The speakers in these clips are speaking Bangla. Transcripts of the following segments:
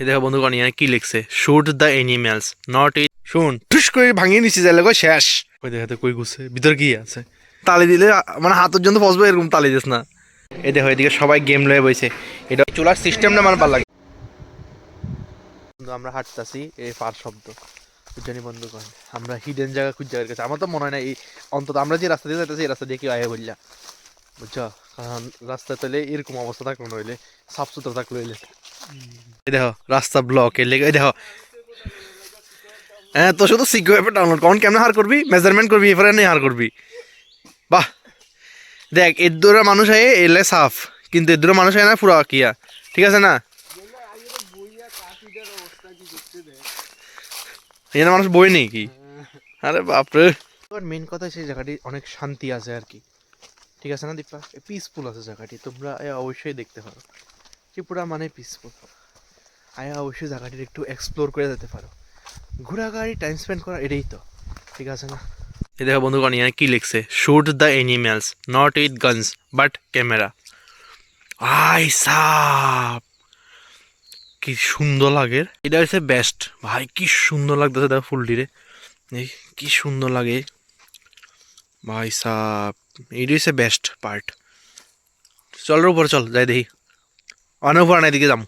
এই দেখো বন্ধুগণ এখানে কি লিখছে? Shoot the animals not it শুন, ঠুস করে ভাঙিয়ে নিচ্ছি যাইলে কই শেষ। ওই দেখাতে কই গুছে ভিতর কি আছে? তালি দিলে মানে হাতের জন্য ফসবে, এরকম তালি দিস না। এই দেখো, এদিকে সবাই গেম লয়ে বইছে। এটা চুলার সিস্টেমটা আমার ভালো লাগে বন্ধু, আমরা হাঁটতাছি, এই পার শব্দ। জানি বন্ধুগণ? আমরা হিডেন জায়গা খুঁজে জায়গার কাছে আমার তো মনে হয় না, এই অন্তত আমরা যে রাস্তা দিয়ে যাইতেছি, এই রাস্তা দিয়ে কেউ আয় বললা বুঝছ? কারণ রাস্তা তাহলে এরকম অবস্থা থাকল নইলে সাফ সুতরা থাকল হইলে। এই দেখো রাস্তা ব্লক এর লেগে দেখো। হ্যাঁ তো শুধু সিকিউ অ্যাপে ডাউনলোড কখন কেমন হার করবি? মেজারমেন্ট করবি এরপরে নেই হার করবি। বাহ! দেখ এর দূরে মানুষ আয় এলে সাফ। কিন্তু এর দূরে মানুষ আয় না পুরা কিয়া ঠিক আছে না? এখানে মানুষ বই নেই কি? আরে বাপরে। মেন কথা সেই জায়গাটি অনেক শান্তি আছে আর কি। ঠিক আছে না দীপা? পিসফুল আছে জায়গাটি, তোমরা এ অবশ্যই দেখতে পারো। ত্রিপুরা মানে পিসফুল আয়া অবশ্যই জায়গাটির একটু এক্সপ্লোর করে যেতে পারো। ঘোরাঘুরি টাইম স্পেন্ড করা এটাই তো, ঠিক আছে না? এই দেখো বন্ধুগণ, এখানে কি লিখছে? Shoot the animals not with guns but camera I সাপ! কি সুন্দর লাগে। এটা হচ্ছে বেস্ট ভাই, কি সুন্দর লাগতেছে দেখো ফুলটিরে। কি সুন্দর লাগে। ভাই সাপ। এইটা হচ্ছে বেস্ট পার্ট চল রে উপরে চল যাই দেখি। অনেক উপর না এদিকে যাম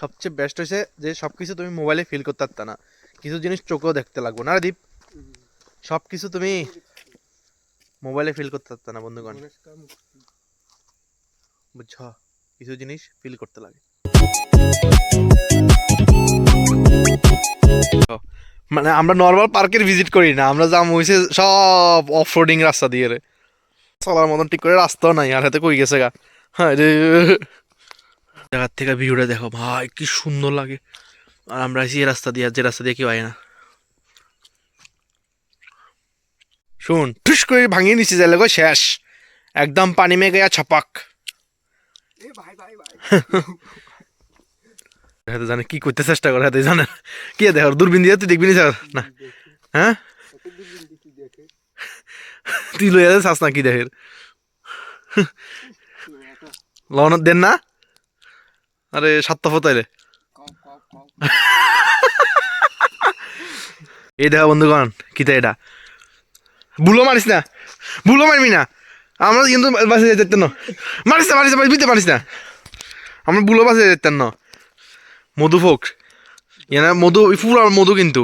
সবচেয়ে বেস্ট হয়েছে যে সব কিছু তুমি মোবাইলে ফিল করতে পারত না। কিছু জিনিস চোখেও দেখতে লাগবে না রে দীপ? সব কিছু তুমি মোবাইলে ফিল করতে পারত না বন্ধুগণ। বুঝছ? কিছু জিনিস ফিল করতে লাগে। মানে আমরা নর্মাল পার্কের ভিজিট করি না আমরা যা হয়েছে সব অফ রোডিং রাস্তা দিয়ে রে। চলার মতন ঠিক করে রাস্তাও নাই আর হাতে কই গেছে গা? হ্যাঁ রে। জায়গার থেকে ভিউটা দেখো ভাই কি সুন্দর লাগে। আর আমরা এই রাস্তা দিয়ে আর যে রাস্তা দিয়ে কেউ আয় না। শুন ঠুস করে ভাঙিয়ে নিচ্ছি যাইলে গো শেষ। একদম পানি মেঘে ছাপাক। হাতে জানে, কি করতে চেষ্টা করে হাতে জানে কি দেখো দূরবীন দিয়ে তুই দেখবি নি হ্যাঁ? তুই লইয়া চাস না কি দেখের। লন দেন না? আরে, সাতটা ফতাইলে এই দেখা বন্ধুগণ, কিতা এটা? বুলো মারিস না। বুলো মারবি না। আমরা কিন্তু বাসে যেতেন না। মারিস না মারিস না বিতে পারিস না। আমরা বুলো বাসে যেতেন না। মধু ফোক এনা মধু পুরো মধু কিন্তু।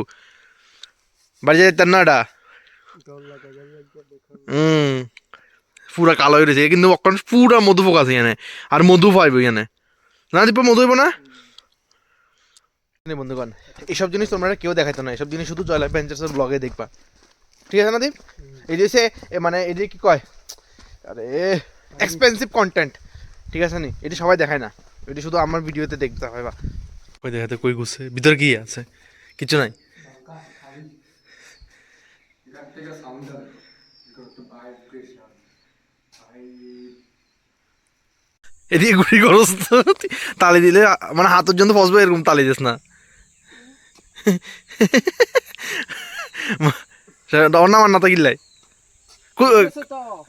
বাড়ি এটা হুম পুরা কালো হয়ে রয়েছে। কিন্তু অক্ষণ পুরা মধু ফোক আছে এখানে আর মধু পাইব এখানে না, দীপ, মধু হইব না? বন্ধুগণ এইসব জিনিস তোমরা কেউ দেখাইতো না। এইসব জিনিস শুধু জয়লাভ ভেঞ্চার্সের ব্লগে দেখবা। ঠিক আছে না, দীপ? এই যে মানে এই যে কি কয়? আরে এক্সপেন্সিভ কন্টেন্ট ঠিক আছে নি? এটি সবাই দেখায় না। এটি শুধু আমার ভিডিওতে দেখতে হয় বা। কই দেখাতে কই গুছে ভিতর কি আছে? কিছু নাই? এদিকে গুড়ি করস তো তালি দিলে মানে হাতের জন্য ফসবে এরকম তালি দিস না। ওর নাম আর না তাকিল্লাই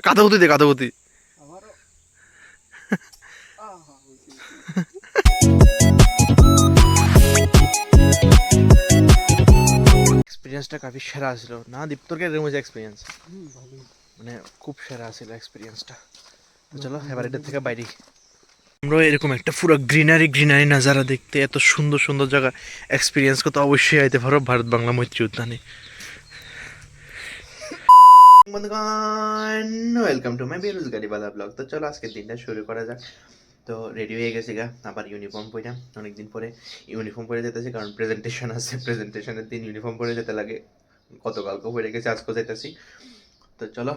কাতাকুতি দে কাতাকুতি এক্সপিরিয়েন্সটা কাফি সেরা ছিল। না দীপ্তরকে এরকম হয়েছে এক্সপিরিয়েন্স মানে খুব সেরা ছিল এক্সপিরিয়েন্সটা তো চলো এবার এটা থেকে বাইরে আমরা এরকম একটা পুরো গ্রিনারি গ্রিনারি নাজারা দেখতে এত সুন্দর সুন্দর জায়গা এক্সপিরিয়েন্স করতে অবশ্যই আইতে পারো ভারত বাংলা মৈত্রী উদ্যানে। বন্ধুগণ welcome to my বেরোজগারি Bala blog তো চলো আজকের দিনটা শুরু করা যাক। তো রেডি হয়ে গেছি গা। আবার ইউনিফর্ম পরে অনেকদিন পরে ইউনিফর্ম পরে যেতেছি কারণ প্রেজেন্টেশন আছে। প্রেজেন্টেশনের দিন ইউনিফর্ম পরে যেতে লাগে। গতকালকেও পরে গেছি আজকেও যেতেছি তো চলো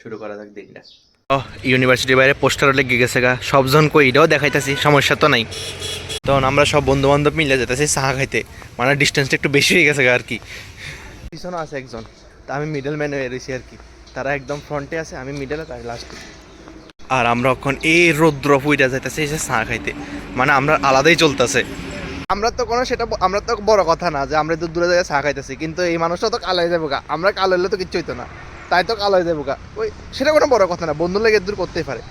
শুরু করা যাক দিনটা। ইউনিভার্সিটির বাইরে পোস্টার লেগে গেছে গা। সবজন কই? এটাও দেখাইতেছি সমস্যা তো নাই। তখন আমরা সব বন্ধু বান্ধব মিলে যেতেছি চা খাইতে। মানে ডিস্টেন্সটা একটু বেশি হয়ে গেছে গা আর কি। পিছনে আছে একজন। তা আমি মিডল ম্যান হয়ে রয়েছি আর কি। তারা একদম ফ্রন্টে আছে আমি মিডলে তার লাস্টে আর আমরা এখন এই রৌদ্র পুইটা যাইতেছে এসে চা খাইতে। মানে আমরা আলাদাই চলতেছে। আমরা তো কোনো সেটা আমরা তো বড় কথা না যে আমরা তো দূরে জায়গায় চা খাইতেছি, কিন্তু এই মানুষটা তো কালাই যাব গা। আমরা কালো হলে তো কিচ্ছু হইতো না। তাই তো কালো হয়ে যাব গা। ওই, সেটা কোনো বড় কথা না বন্ধু লেগে দূর করতেই পারে।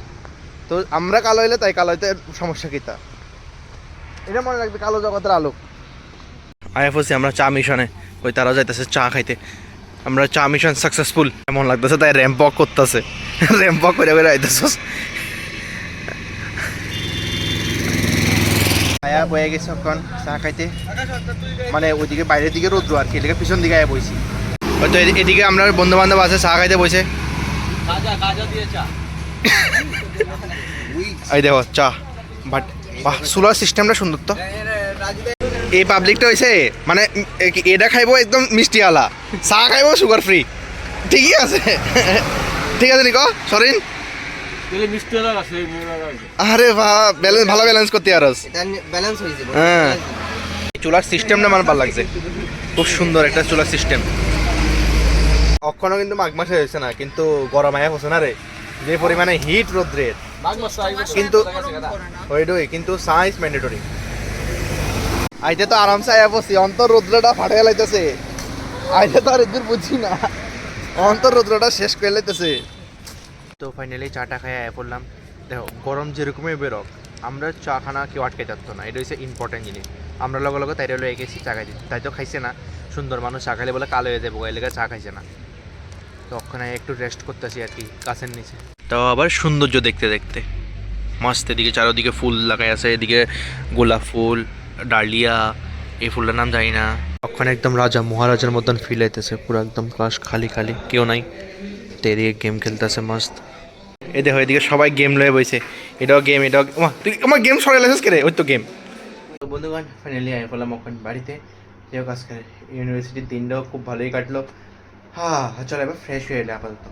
তো আমরা কালো হইলে তাই কালো হইতে সমস্যা কি তা? এটা মনে রাখবে কালো জগতের আলো আইএফওসি আমরা চা মিশনে, ওই তারাও যাইতেছে চা খাইতে। আমরা চা মিশন সাকসেসফুল এমন লাগতেছে তাই র্যাম্প করতেছে। ওয়াক করে করে আইতেছস আয়া বয়ে গেছে এখন চা খাইতে। মানে ওইদিকে বাইরের দিকে রোদ্র আর কি? এদিকে পিছন দিকে আয়া বইছি। হয়তো এদিকে আমরা বন্ধু বান্ধব আছে চা খাইতে বসে এই দেখো চা। বাট বাহ সোলার সিস্টেমটা সুন্দর তো। এই পাবলিকটা হয়েছে মানে এ- কি- এটা খাইবো একদম মিষ্টি আলা চা খাইবো সুগার ফ্রি ঠিকই আছে। ঠিক আছে নিকো সরিন আরে বা ব্যালেন্স ভালো ব্যালেন্স করতে আর এটা ব্যালেন্স হয়ে যাবে। হ্যাঁ। চুলার সিস্টেমটা আমার ভালো লাগছে। খুব সুন্দর একটা চুলার সিস্টেম অক্ষণও কিন্তু মাঘ মাসে হয়েছে না কিন্তু গরম আয়া হচ্ছে না রে। যে পরিমাণে হিট রোদ্রের। কিন্তু ওইটাই কিন্তু সাইন্স ম্যান্ডেটরি আইতে তো আরামসে আয়া বসি অন্তর রৌদ্রটা ফাটে লাইতেছে। আইতে তো আর এদের বুঝি না। অন্তর রৌদ্রটা শেষ করে লাইতেছে। তো ফাইনালি চাটা খাই আয়া পড়লাম। দেখো গরম যেরকমই বেরোক আমরা চা খানা কেউ আটকে যাচ্ছ না। এটা হচ্ছে ইম্পর্টেন্ট জিনিস। আমরা লগে লগে তাই লয়ে গেছি চা খাইছি তাই তো খাইছে না। সুন্দর মানুষ চা খাইলে বলে কালো হয়ে যাব এই লেগে চা খাইছে না। তো ওখানে একটু রেস্ট করতেছি আর কি গাছের নিচে। তাও আবার সৌন্দর্য দেখতে দেখতে। মস্ত এদিকে চারোদিকে ফুল লাগাই আছে এদিকে গোলাপ ফুল ডালিয়া এই ফুলটার নাম জানি না। ওখানে একদম রাজা মহারাজার মতন ফিল আইতেছে পুরো একদম ক্লাস খালি খালি কেউ নাই। তো এদিকে গেম খেলতেছে মস্ত এই দেখো এদিকে সবাই গেম লয়ে বইছে। এটাও গেম এটাও তুই আমার গেম সরাই লাইছিস কে রে ওই তো গেম তো বন্ধুগণ ফাইনালি আই বললাম ওখান বাড়িতে। যেও কাজ করে ইউনিভার্সিটির দিনটাও খুব ভালোই কাটলো। হ্যাঁ চলো এবার ফ্রেশ হয়ে এলে আপাতত।